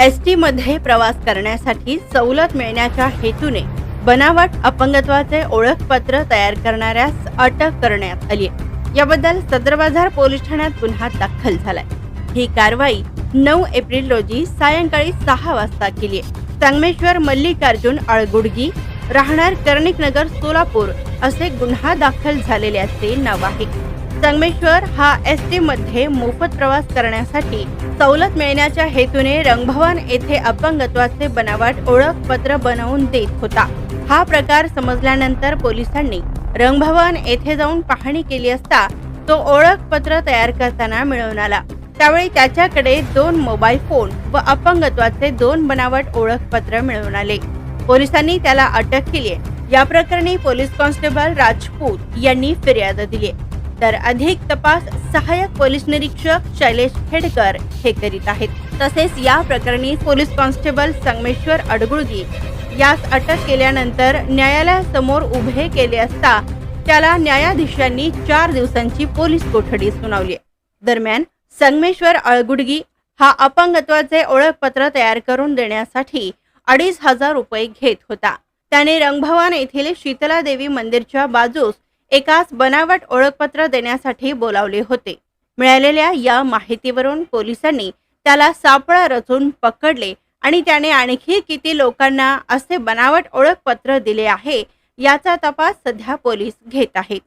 S टीमध्ये प्रवास करण्यासाठी सवलत मिळण्याच्या हेतूने बनावट अपंगत्वाचे ओळखपत्र तयार करणाऱ्यास अटक करण्यात आली आहे. याबद्दल सदर बाजार पोलीस ठाण्यात गुन्हा दाखल झालाय. ही कारवाई नऊ एप्रिल रोजी सायंकाळी सहा वाजता केली आहे. संगमेश्वर मल्लिकार्जुन आळगुडगी राहणार कर्णिकनगर सोलापूर असे गुन्हा दाखल झालेल्याचे नाव आहे. संगमेश्वर हा एस टी मध्ये मोफत प्रवास करण्यासाठी सवलत मिळण्याच्या हेतूने रंगभवन येथे अपंगत्वाचे बनावट ओळखपत्र बनवून देत होता. हा प्रकार समजल्यानंतर पोलिसांनी रंगभवन येथे जाऊन पाहणी केली असता तो ओळखपत्र तयार करताना मिळवून आला. त्यावेळी त्याच्याकडे दोन मोबाईल फोन व अपंगत्वाचे दोन बनावट ओळखपत्र मिळवून आले. पोलिसांनी त्याला अटक केली या प्रकरणी पोलीस कॉन्स्टेबल राजपूत यांनी फिर्याद दिली आहे. तर अधिक तपास सहाय्यक पोलीस निरीक्षक शैलेश खेडकर हे करीत आहेत. तसेच या प्रकरणी पोलीस कॉन्स्टेबल संगमेश्वर अडगुळगी यास अटक केल्यानंतर न्यायालयासमोर उभे केले असता त्याला न्यायाधीशांनी चार दिवसांची पोलीस कोठडी सुनावली दरम्यान संगमेश्वर अळगुडगी हा अपंगत्वाचे ओळखपत्र तयार करून देण्यासाठी अडीच हजार रुपये घेत होता. त्याने रंगभवन येथील शीतला देवी मंदिरच्या बाजूस एकाच बनावट ओळखपत्र देण्यासाठी बोलावले होते. मिळालेल्या या माहितीवरून पोलिसांनी त्याला सापळा रचून पकडले आणि त्याने आणखी किती लोकांना असे बनावट ओळखपत्र दिले आहे याचा तपास सध्या पोलीस घेत आहेत.